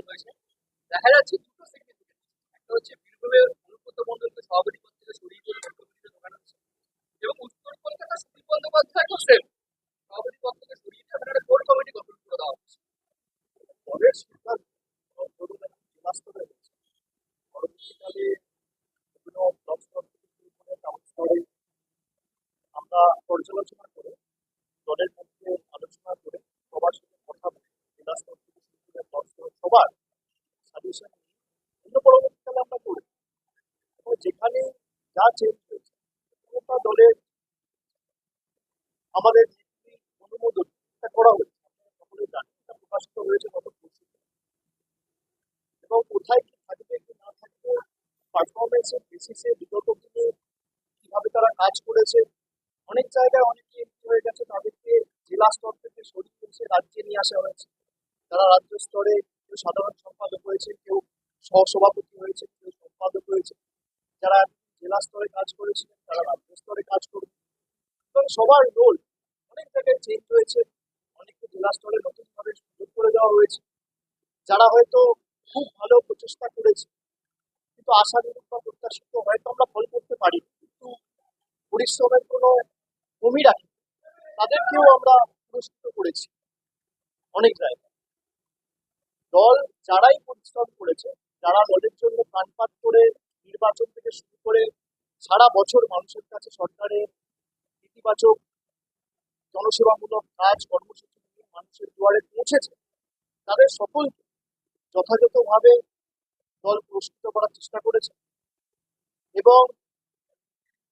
হয়েছে দেখা যাচ্ছে দুটো একটা হচ্ছে বীরভূমের অনুব্রত মন্ডলকে সভাপতি পদ থেকে সরিয়ে দিয়ে এবং উত্তর কলকাতা সুদীপ বন্দ্যোপাধ্যায়কেও সেম সভাপতি পদ থেকে সরিয়ে দিয়ে আপনারা কোর কমিটি গঠন করে দেওয়া হচ্ছে। বিভিন্ন আমরা পর্যালোচনা করে দলের মধ্যে আলোচনা করে সবার সাথে কথা বলে জেলা স্তর থেকে শুরু করে ব্লক স্তর সবার। সাজেশন অন্য পরবর্তীকালে আমরা করি। যেখানে যা চেঞ্জ হয়েছে প্রত্যেকটা দলের আমাদের অনুমোদন করা হয়েছে। আপনারা সকলেই জানেন প্রকাশিত হয়েছে গত পরশু এবং কোথায় কি থাকবে, কি না থাকবে পারফরমেন্সের বেসিসে বিগত দিনে কীভাবে তারা কাজ করেছে, অনেক জায়গায় অনেকে এমপি হয়ে গেছে, তাদেরকে জেলা স্তর থেকে সরিয়ে রাজ্যে নিয়ে আসা হয়েছে। তারা রাজ্য স্তরে কেউ সাধারণ সম্পাদক হয়েছে কেউ সহসভাপতি হয়েছে কেউ সম্পাদক হয়েছে যারা জেলা স্তরে কাজ করেছিলেন, তারা রাজ্য স্তরে কাজ করবে সবার রোল অনেক জায়গায় চেঞ্জ হয়েছে, অনেককে জেলা স্তরে নতুনভাবে সুযোগ করে দেওয়া হয়েছে। যারা হয়তো খুব ভালো প্রচেষ্টা করেছে, কিন্তু আশা আশানুরূপ বা প্রত্যাশিত হয়তো আমরা ফল করতে পারি, কিন্তু পরিশ্রমের কোনো কমি রাখি, তাদেরকেও আমরা পুরস্কৃত করেছি অনেক জায়গায়। দল যারাই পরিশ্রম করেছে, যারা দলের জন্য প্রাণপাত করে নির্বাচন থেকে শুরু করে সারা বছর মানুষের কাছে সরকারের ইতিবাচক জনসেবামূলক কাজ, কর্মসূচি নিয়ে মানুষের দুয়ারে পৌঁছেছে, তাদের সকলকে যথাযথভাবে দল পুরস্কৃত করার চেষ্টা করেছে। এবং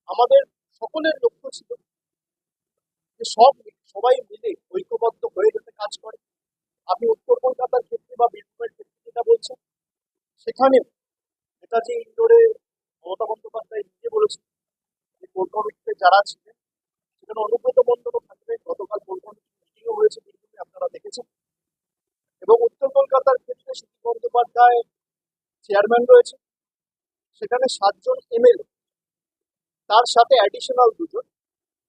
আমাদের সকলের লক্ষ্য ছিল যে সব সবাই মিলে ঐক্যবদ্ধ হয়ে যাতে কাজ করে আপনি উত্তর কলকাতার ক্ষেত্রে বা বীরভূমের ক্ষেত্রে যেটা বলছেন সেখানে নেতাজি ইন্দোরে মমতা বন্দ্যোপাধ্যায় নিজে বলেছেন যে কোর যারা ছিলেন, সেখানে অনুব্রত মণ্ডলও থাকবে। গতকাল কোর হয়েছে বীরভূমে আপনারা দেখেছেন। এবং উত্তর কলকাতার ক্ষেত্রে সুদীপ বন্দ্যোপাধ্যায় চেয়ারম্যান রয়েছে। সেখানে সাতজন এমএলএ, তার সাথে অ্যাডিশনাল দুজন।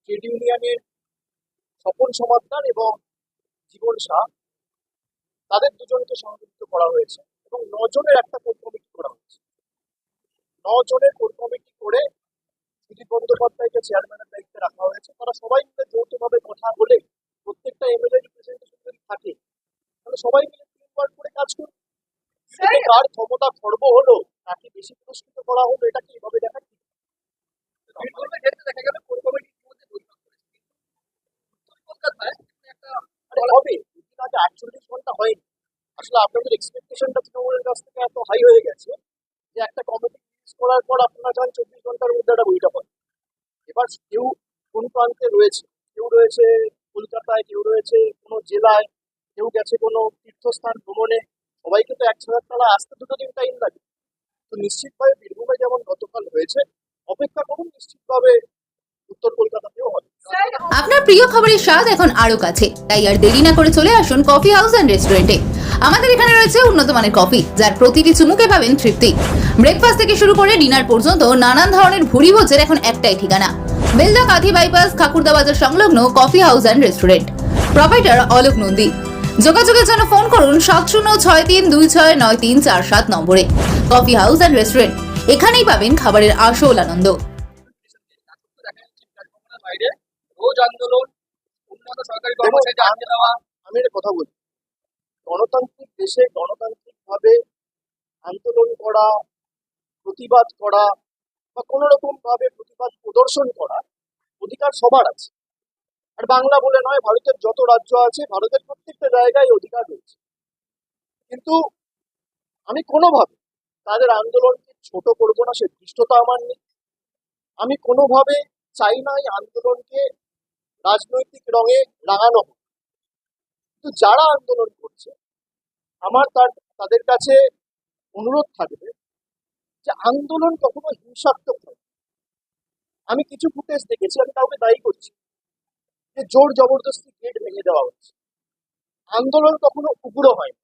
ট্রেড ইউনিয়নের স্বপন সমাদ্দার এবং জীবন শাহ তাদের দুজনকে সংযুক্ত করা হয়েছে। এবং নজনের একটা কোর কমিটি করা হয়েছে নজনের কোর কমিটি করে? সুদীপ বন্দ্যোপাধ্যায়কে চেয়ারম্যানের দায়িত্বে রাখা হয়েছে। তারা সবাই মিলে যৌথভাবে কথা বলে প্রত্যেকটা এমএলএ রিপ্রেজেন্টেশন যদি থাকে। তাহলে সবাই মিলে টিম ওয়ার্ক করে কাজ করবে এতে কার ক্ষমতা খর্ব হলো তাকে বেশি পুরস্কৃত করা হলো এটা কি এভাবে দেখা ঠিক দেখা গেল কোর কমিটি হবে আগে আটচল্লিশ ঘণ্টা হয়নি। আসলে আপনাদের এক্সপেকটেশনটা তৃণমূলের কাছ থেকে এত হাই হয়ে গেছে যে একটা কমিটি রিলিজ করার পর আপনারা চান চব্বিশ ঘণ্টার মধ্যে একটা বইটা পান এবার কেউ কোন প্রান্তে রয়েছে, কেউ রয়েছে কলকাতায়, কেউ রয়েছে কোনো জেলায়, কেউ গেছে কোনো তীর্থস্থান ভ্রমণে, সবাইকে তো এক ছাড়ার তারা আসতে দুটো দিন টাইম লাগে। তো নিশ্চিতভাবে বীরভূমে যেমন গতকাল হয়েছে, অপেক্ষা করুন, নিশ্চিতভাবে উত্তর কলকাতাতেও হবে। আপনার প্রিয় খাবারের স্বাদ এখন আরও কাছে, তাই আর দেরি না করে চলে আসুন কফি হাউস অ্যান্ড রেস্টুরেন্টে আমাদের এখানে রয়েছে উন্নত মানের কফি যার প্রতিটি চুমুকে পাবেন তৃপ্তি। ব্রেকফাস্ট থেকে শুরু করে ডিনার পর্যন্ত নানান ধরনের ভুরি ভোজের এখন একটাই ঠিকানা। বেলদা কাঁথি বাইপাস খাকুরদা বাজার সংলগ্ন coffee house and restaurant proprietor Alok Nandi. যোগাযোগের জন্য ফোন করুন সাত শূন্য ছয় তিন দুই ছয় নয় তিন চার সাত নম্বরে। কফি হাউস অ্যান্ড রেস্টুরেন্ট এখানেই পাবেন খাবারের আসল আনন্দ। রোজ আন্দোলন উন্নত সরকারি দেওয়া। আমি একটা কথা বলি। গণতান্ত্রিক দেশে গণতান্ত্রিকভাবে আন্দোলন করা, প্রতিবাদ করা বা কোনো ভাবে প্রতিবাদ প্রদর্শন করা অধিকার সবার আছে। আর বাংলা বলে নয়, ভারতের যত রাজ্য আছে, ভারতের প্রত্যেকটা জায়গায় অধিকার রয়েছে। কিন্তু আমি কোনোভাবে তাদের আন্দোলনকে ছোট করব না, সে ধৃষ্টতা আমার নেই। আমি কোনোভাবে চাই না এই আন্দোলনকে রাজনৈতিক রঙে রাঙানো হোক। কিন্তু যারা আন্দোলন করছে, আমার তার, তাদের কাছে অনুরোধ থাকবে যে আন্দোলন কখনো হিংসাত্মক নয়। আমি কিছু ফুটেজ দেখেছি, আমি কাউকে দায়ী করছি যে জোর জবরদস্তি গেট ভেঙে দেওয়া হচ্ছে। আন্দোলন কখনো উগ্র হয়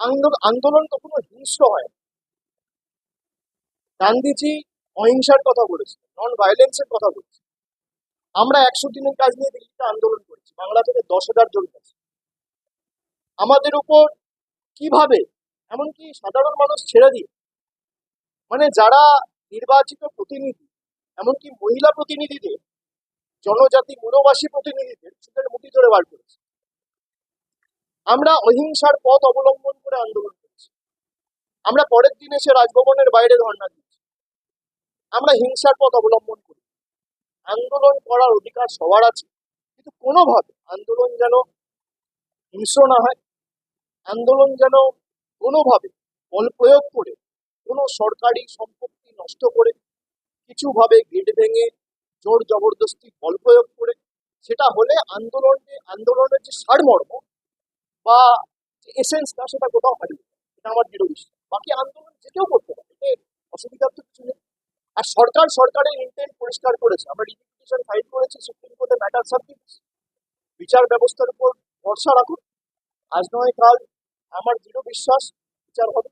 আন্দোলন আন্দোলন কখনো হিংস্র হয় গান্ধীজি অহিংসার কথা বলেছে নন ভায়োলেন্সের কথা বলেছে আমরা একশো দিনের কাজ নিয়ে দিল্লিতে আন্দোলন করেছি, বাংলা থেকে দশ হাজার জন গেছে। আমাদের উপর কীভাবে? এমনকি সাধারণ মানুষ ছেড়ে দিয়ে। মানে যারা নির্বাচিত প্রতিনিধি, এমনকি মহিলা প্রতিনিধিদের, জনজাতি মনোবাসী প্রতিনিধিদের চুলের মুঠি ধরে বার করেছে। আমরা অহিংসার পথ অবলম্বন করে আন্দোলন করেছি। আমরা পরের দিন এসে রাজভবনের বাইরে ধর্ণা দিয়েছি। আমরা হিংসার পথ অবলম্বন করি। আন্দোলন করার অধিকার সবার আছে। কিন্তু কোনোভাবে আন্দোলন যেন হিংস্র না হয় আন্দোলন যেন কোনোভাবে বল প্রয়োগ করে, কোনো সরকারি সম্পত্তি নষ্ট করে, কিছুভাবে গেট ভেঙে, জোর জবরদস্তি বল প্রয়োগ করে, সেটা হলে আন্দোলনে, আন্দোলনের যে সারমর্ম বা যে এসেন্সটা সেটা কোথাও হারিয়ে। এটা আমার দৃঢ় বিশ্বাস। বাকি আন্দোলন যে কেউ করতে পারে, এতে অসুবিধার তো কিছু নেই। আর সরকার সরকারের ইন্টেন্ট পরিষ্কার করেছে। আমরা রিপিটিশন ফাইল করেছি সুপ্রিম কোর্টে ম্যাটার সাবজেক্ট বিচার ব্যবস্থার উপর ভরসা রাখুন। আজ নয় কাল আমার দৃঢ় বিশ্বাস বিচার হবে।